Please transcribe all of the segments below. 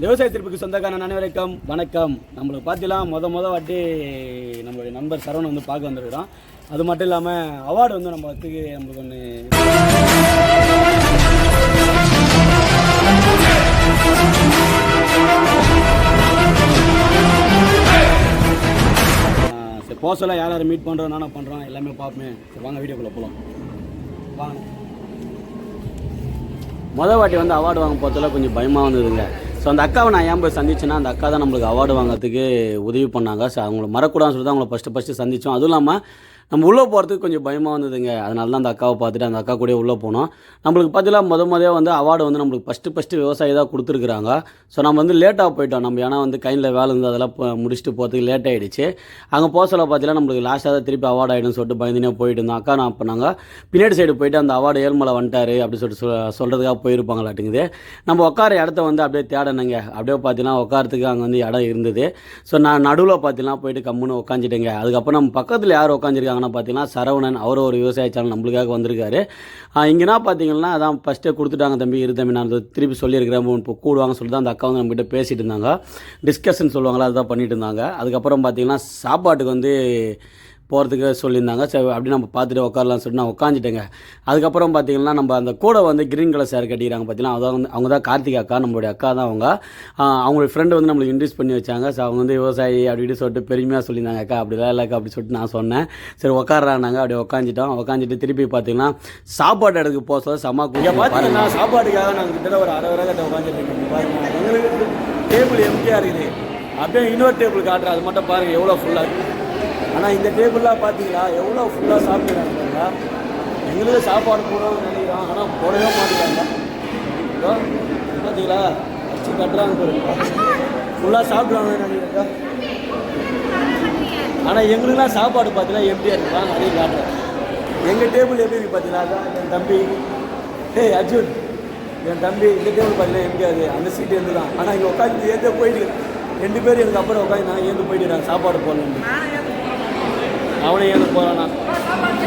விவசாய திருப்புக்கு சொந்தக்கான அனைவருக்கும் வணக்கம். நம்மளுக்கு பார்த்தீங்கன்னா மொதல் மொதல் வாட்டி நம்மளுடைய நண்பர் சரவணன் வந்து பார்க்க வந்திருக்கிறோம் அது மட்டும் இல்லாமல் அவார்டு வந்து நம்ம வச்சுக்கு நம்மளுக்கு ஒன்று சரி போக யார் யார் மீட் பண்ணுறோம் நானும் பண்ணுறோம் எல்லாமே பார்ப்போமே. சரி வாங்க வீடியோக்குள்ளே போகலாம் வாங்க. மொதல் வாட்டி வந்து அவார்டு வாங்க போகிறதுல கொஞ்சம் பயமாக வந்துருங்க ஸோ அந்த அக்காவை நான் ஏன் போய் சந்திச்சேன்னா அந்த அக்கா தான் நம்மளுக்கு அவார்டு வாங்குறதுக்கு உதவி பண்ணாங்க. ஸோ அவங்கள மறக்கூடாதுன்னு சொல்லி தான் அவங்கள ஃபஸ்ட்டு ஃபஸ்ட்டு சந்தித்தோம் அதுவும் இல்லாமல் நம்ம உள்ளே போகிறதுக்கு கொஞ்சம் பயமாக வந்ததுங்க. அதனால தான் அந்த அக்காவை பார்த்துட்டு அந்த அக்கா கூடயே உள்ளே போனோம். நம்மளுக்கு பார்த்தீங்கன்னா முத முதல்ல வந்து அவார்டு வந்து நம்மளுக்கு ஃபஸ்ட்டு ஃபஸ்ட்டு விவசாயி தான் கொடுத்துருக்குறாங்க. ஸோ நம்ம வந்து லேட்டாக போயிட்டோம். நம்ம ஏன்னா வந்து கையில் வேலை இருந்து அதெல்லாம் முடிச்சுட்டு போகிறதுக்கு லேட் ஆகிடுச்சு அங்கே போக சொல்ல பார்த்தீங்கன்னா நம்மளுக்கு லாஸ்ட்டாக தான் திருப்பி அவார்டு ஆகிடும்னு சொல்லிட்டு பயந்துனே போயிட்டு இருந்தோம். அக்கா நான் பண்ணாங்க பின்னாடி சைடு போயிட்டு அந்த அவார்டு ஏழ்மலை வந்துட்டாரு அப்படின்னு சொல்லிட்டு சொ சொல்கிறதுக்காக போயிருப்பாங்களாட்டுங்குது. நம்ம உட்கார இடத்த வந்து அப்படியே தேடணுங்க. அப்படியே பார்த்தீங்கன்னா உட்காரத்துக்கு அங்கே வந்து இடம் இருந்தது. ஸோ நான் நடுவில் பார்த்தீங்கன்னா போயிட்டு கம்முன்னு உட்காந்துட்டேங்க. அதுக்கப்புறம் நம்ம பக்கத்தில் யார் உட்காந்துருக்காங்க உட்காந்துருக்காங்கன்னா பார்த்தீங்கன்னா சரவணன் அவர் ஒரு விவசாய சேனல் நம்மளுக்காக வந்திருக்காரு. இங்கேனா பார்த்தீங்கன்னா அதான் ஃபஸ்ட்டே கொடுத்துட்டாங்க தம்பி இரு தம்பி நான் திருப்பி சொல்லியிருக்கிறேன் இப்போ கூடுவாங்க சொல்லிட்டு தான் அந்த அக்கா வந்து நம்மகிட்ட பேசிட்டு இருந்தாங்க. டிஸ்கஷன் சொல்லுவாங்களா அதுதான் பண்ணிட்டு இருந்தாங்க. அதுக்கப்புறம் பார்த்தீங்கன்னா சாப்பாட்டுக்கு வந்து போகிறதுக்கு சொல்லியிருந்தாங்க. சரி அப்படி நம்ம பார்த்துட்டு உட்காரலாம் சொல்லிட்டு நான் உட்காந்துட்டேங்க அதுக்கப்புறம் பார்த்தீங்கன்னா நம்ம அந்த கூட வந்து கிரீன் கலர் சேர் கட்டிக்கிறாங்க பார்த்தீங்கன்னா அதான் வந்து அவங்க தான் கார்த்திகா அக்கா நம்மளுடைய அக்கா தான் அவங்க. அவங்களுடைய ஃப்ரெண்டு வந்து நம்மளுக்கு இன்ட்ரடியூஸ் பண்ணி வச்சாங்க. ஸோ அவங்க வந்து விவசாயி அப்படி இப்படி சொல்லிட்டு பெருமையாக சொல்லியிருந்தாங்க. அக்கா அப்படிலாம் இல்லை அக்கா அப்படி சொல்லிட்டு நான் சொன்னேன். சரி உட்காடுறாங்க அப்படியே உட்காந்துட்டோம் உட்காந்துட்டு திருப்பி பார்த்தீங்கன்னா சாப்பாடு இடத்துக்கு போக சொல்ல செம்ம பார்த்தீங்கன்னா சாப்பாட்டுக்காக நாங்கள் கிட்ட ஒரு அரை வரை எங்களுக்கு டேபிள் எம்டியாக இருக்குது. அப்படியே இன்னொரு டேபிள் காட்டுறேன். அது மட்டும் பாருங்கள் எவ்வளோ ஃபுல்லாக இருக்குது ஆனால் இந்த டேபிள்லாம் பார்த்தீங்களா எவ்வளோ ஃபுல்லாக சாப்பிட்றாங்க பாருங்க. எங்களுக்கு சாப்பாடு போடணும்னு நினைக்கிறோம் ஆனால் போடவே மாட்டேங்கிறாங்க. பார்த்தீங்களா வச்சு கட்டுறாங்க ஃபுல்லாக சாப்பிடுவாங்கன்னு நினைக்கிறேன் ஆனால் எங்களுக்குலாம் சாப்பாடு பார்த்தீங்கன்னா எப்படியா இருக்கலாம் அதையும் காட்டுறேன் எங்கள் டேபிள் எப்படி இருக்கு பார்த்தீங்களா என் தம்பி. ஏய் அர்ஜுன். என் தம்பி இந்த டேபிள் பார்த்தீங்கன்னா எப்படியாது அந்த சீட்டு இருந்து தான் ஆனால் இங்கே உட்காந்து ஏற்ற போயிட்டு ரெண்டு பேரும் எனக்கு அப்புறம் உட்காந்து நான் ஏந்து போயிட்டு சாப்பாடு போடணும் அவனே ஏந்து போகிறானா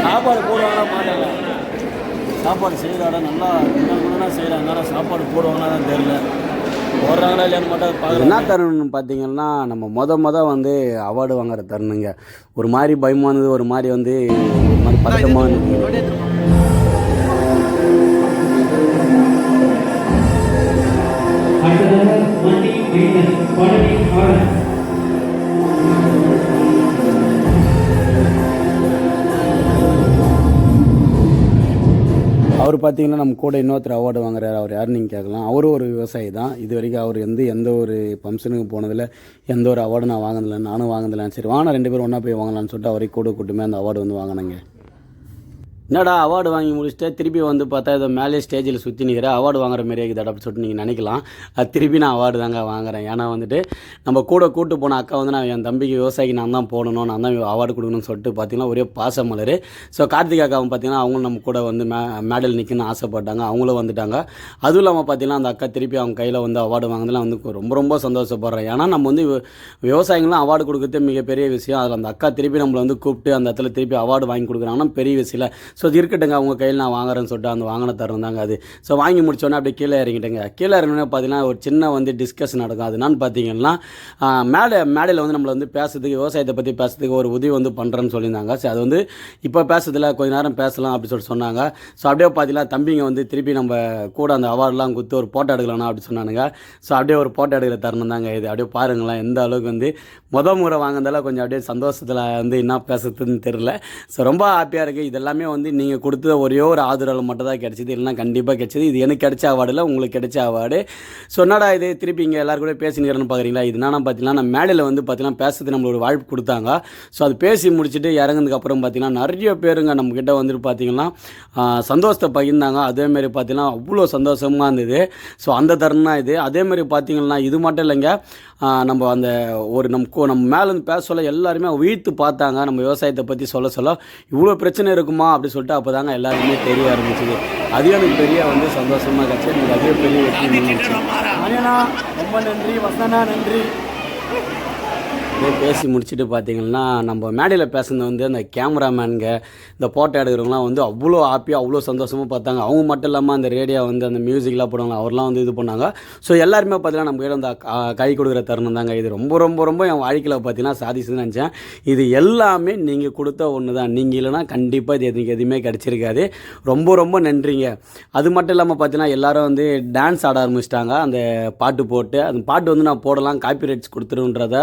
சாப்பாடு போடுவாங்களா மாட்டாங்க சாப்பாடு செய்கிறாடா நல்லா என்ன செய்கிறாங்க சாப்பாடு போடுவாங்களா தான் தெரியல. போடுறாங்களா இல்லையான்னு மட்டும் பார்க்கலாம் என்ன தருணம்னு பார்த்தீங்கன்னா நம்ம மொத மொத வந்து அவார்டு வாங்குற தருணுங்க. ஒரு மாதிரி பயமானது ஒரு மாதிரி வந்து ஒரு மாதிரி பதட்டமானது அவர் பார்த்தீங்கன்னா நம்ம கூட இன்னொருத்தர் அவார்டு வாங்குறாரு. அவர் யாருன்னு நீங்கள் கேட்கலாம். அவரும் ஒரு விவசாயி தான். இது வரைக்கும் அவர் எந்த எந்த ஒரு ஃபங்க்ஷனுக்கு போனதில் எந்த ஒரு அவார்டு நான் வாங்கினதில்ல. நானும் வாங்கினதில்ல. சரி வாங்க ரெண்டு பேரும் ஒன்றா போய் வாங்கலாம்னு சொல்லிட்டு அவரை கூட கூட்டுமே அந்த அவார்டு வந்து வாங்கினாங்க. என்னடா அவார்டு வாங்கி முடிச்சுட்டு திருப்பி வந்து பார்த்தா இதை மேலே ஸ்டேஜில் சுற்றி நிற்கிற அவார்டு வாங்குற மாரி இருக்குது அப்படின்னு சொல்லிட்டு நீங்கள் நினைக்கலாம். அது திருப்பி நான் அவார்டு தாங்க வாங்குறேன். ஏன்னா வந்துட்டு நம்ம கூட கூட்டு போன அக்கா வந்து நான் என் தம்பிக்கு விவசாயிக்கு நான் தான் போடணும் நான் தான் அவார்டு கொடுக்கணும்னு சொல்லிட்டு பார்த்தீங்கன்னா ஒரே பாசமலர் ஸோ கார்த்திக் அக்காவும் பார்த்தீங்கன்னா அவங்களும் நம்ம கூட வந்து மே மேடல் நிற்கணும்னு ஆசைப்பட்டாங்க. அவங்களும் வந்துட்டாங்க. அதுவும் இல்லாமல் பார்த்தீங்கன்னா அந்த அக்கா திருப்பி அவங்க கையில் வந்து அவார்டு வாங்கினதுல வந்து ரொம்ப ரொம்ப சந்தோஷப்படுறேன். ஏன்னா நம்ம வந்து விவசாயிகளும் அவார்டு கொடுக்கறது மிகப்பெரிய விஷயம். அதில் அந்த அக்கா திருப்பி நம்மளை வந்து கூப்பிட்டு அந்த இடத்துல திருப்பி அவார்டு வாங்கி கொடுக்குறாங்கன்னா பெரிய விஷயம் இல்லை. ஸோ அது இருக்கட்டுங்க அவங்க கையில் நான் வாங்குறேன்னு சொல்லிட்டு அந்த வாங்கின தரம் தாங்க அது. ஸோ வாங்கி முடிச்சோன்னே அப்படியே கீழே இறங்கிட்டேங்க. கீழே இறங்கினே பார்த்தீங்கன்னா ஒரு சின்ன வந்து டிஸ்கஷன் நடக்கும். அது என்னன்னு பார்த்தீங்கன்னா மேடை மேடையில் வந்து நம்மளை வந்து பேசுறதுக்கு விவசாயத்தை பற்றி பேசுறதுக்கு ஒரு உதவி வந்து பண்ணுறேன்னு சொல்லியிருந்தாங்க. ஸோ அது வந்து இப்போ பேசுறதுல கொஞ்ச நேரம் பேசலாம் அப்படின்னு சொல்லிட்டு சொன்னாங்க. ஸோ அப்படியே பார்த்தீங்கன்னா தம்பிங்க வந்து திருப்பி நம்ம கூட அந்த அவார்டெலாம் கொடுத்து ஒரு ஃபோட்டோ எடுக்கலாம் அப்படின்னு சொன்னானுங்க. ஸோ அப்படியே ஒரு ஃபோட்டோ எடுக்கிற தருணம் தாங்க இது. அப்படியே பாருங்களேன் எந்த அளவுக்கு வந்து முத முறை வாங்கினதால கொஞ்சம் அப்படியே சந்தோஷத்தில் வந்து என்ன பேசுறதுன்னு தெரில ஸோ ரொம்ப ஹாப்பியாக இருக்குது இதெல்லாமே வந்து நீங்கள் கொடுத்த ஒரே ஒரு ஆதரவு மட்டும் தான் கிடச்சிது. இல்லைனா கண்டிப்பாக கிடச்சிது. இது எனக்கு கிடைச்ச அவார்டு இல்லை உங்களுக்கு கிடைச்ச அவார்டு ஸோ என்னடா இது? திருப்பி இங்கே எல்லோரும் கூட பேசினுக்கிறேன்னு பார்க்குறீங்களா இது நான் பார்த்தீங்கன்னா நான் மேடையில் வந்து பார்த்தீங்கன்னா பேசுறது நம்மளோட வாழ்ப்பு வாய்ப்பு கொடுத்தாங்க. ஸோ அது பேசி முடிச்சுட்டு இறங்குனதுக்கு அப்புறம் பார்த்தீங்கன்னா நிறைய பேருங்க நம்மக்கிட்ட வந்துட்டு பார்த்தீங்கன்னா சந்தோஷத்தை பகிர்ந்தாங்க. அதேமாரி பார்த்தீங்கன்னா அவ்வளோ சந்தோஷமாக இருந்தது. ஸோ அந்த தருணம் தான் இது. அதேமாரி பார்த்தீங்கன்னா இது மட்டும் இல்லைங்க. நம்ம அந்த ஒரு நம்ம நம்ம மேலே இருந்து பேச சொல்ல எல்லாருமே வீழ்த்து பார்த்தாங்க. நம்ம விவசாயத்தை பற்றி சொல்ல சொல்ல இவ்வளோ பிரச்சனை இருக்குமா அப்படி சொல்லிட்டு அப்போ தாங்க எல்லாருமே தெரிய ஆரம்பிச்சுது. அது எனக்கு பெரிய வந்து சந்தோஷமாக கிடச்சி எனக்கு அதே பெரிய வெற்றி ரொம்ப நன்றி. வசனா நன்றி. அப்படியே பேசி முடிச்சுட்டு பார்த்தீங்கன்னா நம்ம மேடையில் பேசுனது வந்து அந்த கேமராமேனுங்க இந்த ஃபோட்டோ எடுக்கிறவங்களாம் வந்து அவ்வளோ ஹாப்பியாக அவ்வளோ சந்தோஷமாக பார்த்தாங்க. அவங்க மட்டும் இல்லாமல் அந்த ரேடியோ வந்து அந்த மியூசிக்லாம் போடுவாங்க. அவர்லாம் வந்து இது பண்ணாங்க. ஸோ எல்லாருமே பார்த்தீங்கன்னா நம்ம கிட்ட அந்த கை கொடுக்குற தருணம் தாங்க இது. ரொம்ப ரொம்ப ரொம்ப என் வாழ்க்கையில் பார்த்தீங்கன்னா சாதிச்சுன்னு நினச்சேன். இது எல்லாமே நீங்கள் கொடுத்த ஒன்று தான் நீங்கள் இல்லைன்னா கண்டிப்பாக இது எதுக்கு எதுவுமே கிடச்சிருக்காது. ரொம்ப ரொம்ப நன்றிங்க. அது மட்டும் இல்லாமல் பார்த்தீங்கன்னா எல்லாரும் வந்து டான்ஸ் ஆட ஆரம்பிச்சிட்டாங்க. அந்த பாட்டு போட்டு அந்த பாட்டு வந்து நான் போடலாம் காப்பி ரைட்ஸ் கொடுத்துருன்றத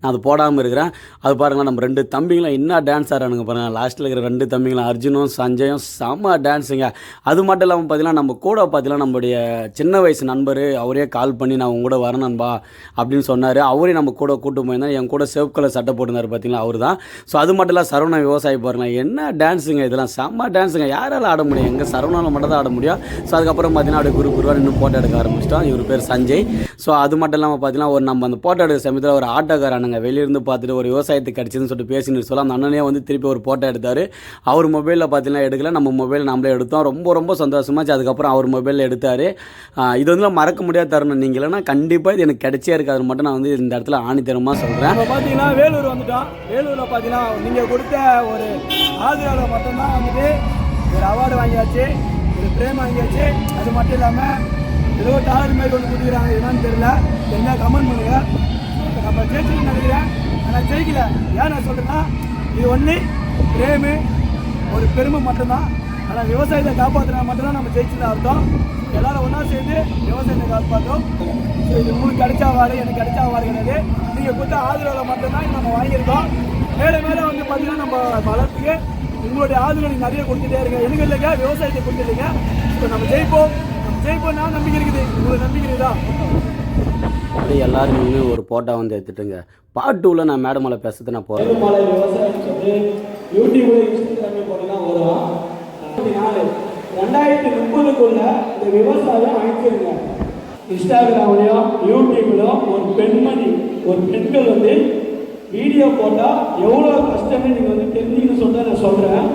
நான் அது போடாமல் இருக்கிறேன். அது பாருங்கள் நம்ம ரெண்டு தம்பிங்களும் என்ன டான்ஸ் ஆடுறானுங்க பாருங்கள் லாஸ்ட்டில் இருக்கிற ரெண்டு தம்பிங்களும் அர்ஜுனும் சஞ்சயும் செம்ம டான்ஸுங்க அது மட்டும் இல்லாமல் பார்த்தீங்கன்னா நம்ம கூட பார்த்தீங்கன்னா நம்மளுடைய சின்ன வயசு நண்பர் அவரே கால் பண்ணி நான் உங்க கூட வரேன் நண்பா அப்படின்னு சொன்னார். அவரே நம்ம கூட கூட்டு போயிருந்தேன் என் கூட சேவ் கலர் சட்டை போட்டிருந்தார் பார்த்தீங்களா அவர் தான் ஸோ அது மட்டும் இல்லை சரவணா விவசாயி பாருங்கள் என்ன டான்ஸுங்க இதெல்லாம்? செம்ம டான்ஸுங்க யாரால ஆட முடியும்? எங்கள் சரவணாவில் மட்டும் தான் ஆட முடியும். ஸோ அதுக்கப்புறம் பார்த்தீங்கன்னா அப்படியே குரு குருவாக இன்னும் போட்டோ எடுக்க ஆரம்பிச்சிட்டோம். இவர் பேர் சஞ்சய். ஸோ அது மட்டும் இல்லாமல் பார்த்தீங்கன்னா ஒரு நம்ம அந்த போட்டோ எடுக்கிற சமயத்தில் ஒரு ஆட்டோக்காரனுங்க வெளியிருந்து பார்த்துட்டு ஒரு விவசாயத்துக்கு கிடச்சிதுன்னு சொல்லிட்டு பேசின்னு சொல்ல அந்த அண்ணனே வந்து திருப்பி ஒரு ஃபோட்டோ எடுத்தார். அவர் மொபைலில் பார்த்தீங்கன்னா எடுக்கல. நம்ம மொபைல் நம்மளே எடுத்தோம். ரொம்ப ரொம்ப சந்தோஷமாச்சு அதுக்கப்புறம் அவர் மொபைலில் எடுத்தார். இது வந்து மறக்க முடியாத தருணம். நீங்கள் இல்லைன்னா கண்டிப்பாக இது எனக்கு கிடைச்சே இருக்காது மட்டும் நான் வந்து இந்த இடத்துல ஆணித்தரமாக சொல்கிறேன் இப்போ பார்த்தீங்கன்னா வேலூர் வந்துட்டோம் வேலூரில் பார்த்தீங்கன்னா நீங்கள் கொடுத்த ஒரு ஆதரவில் மட்டும்தான் வந்துட்டு ஒரு அவார்டு வாங்கியாச்சு. ஒரு பிரேம் வாங்கியாச்சு. அது மட்டும் இல்லாமல் ஏதோ டாலர் மாதிரி ஒன்று கொடுக்குறாங்க. என்னன்னு தெரியல. என்ன கமெண்ட் பண்ணுங்கள் நம்ம ஜெயிச்சு நினைக்கிறேன். ஆனால் ஜெயிக்கல. ஏன் நான் சொல்கிறேன்னா இது ஒன்று பிரேமு ஒரு பெருமை மட்டும்தான். ஆனால் விவசாயத்தை காப்பாற்றினா மட்டும்தான் நம்ம ஜெயிச்சது அர்த்தம். எல்லாரும் ஒன்றா சேர்ந்து விவசாயத்தை காப்பாற்றோம் ஸோ இது உங்களுக்கு கிடைச்ச அவார்டு எனக்கு கிடைச்ச அவார்டு கிடையாது. நீங்கள் கொடுத்த ஆதரவில் மட்டும்தான் நம்ம வாங்கியிருக்கோம். மேலே மேலே வந்து பார்த்தீங்கன்னா நம்ம வளர்த்துக்கு உங்களுடைய ஆதரவு நிறைய கொடுத்துட்டே இருங்க. எனக்கு இல்லைங்க விவசாயத்தை கொடுத்துட்டீங்க. ஸோ நம்ம ஜெயிப்போம். நம்ம ஜெயிப்போம் நான் நம்பிக்கை இருக்குது. உங்களுக்கு நம்பிக்கை இருக்குதா? அப்படி எல்லாரும் நின்று ஒரு ஃபோட்டோ வந்து எடுத்துட்டுங்க. பார்ட் டூவில் நான் மேடம் பேசுறது நான் போகிறேன் மலை விவசாயம் ரெண்டாயிரத்தி முப்பதுக்குள்ள இந்த விவசாயம் அழிச்சிருங்க இன்ஸ்டாகிராம்லையும் யூடியூப்லையும் ஒரு பெண்மணி ஒரு பெண்கள் வந்து வீடியோ போட்டால் எவ்வளோ கஷ்டம்னு நீங்கள் வந்து தெரிஞ்சுக்கணும்னு சொல்லிட்டு நான் சொல்கிறேன்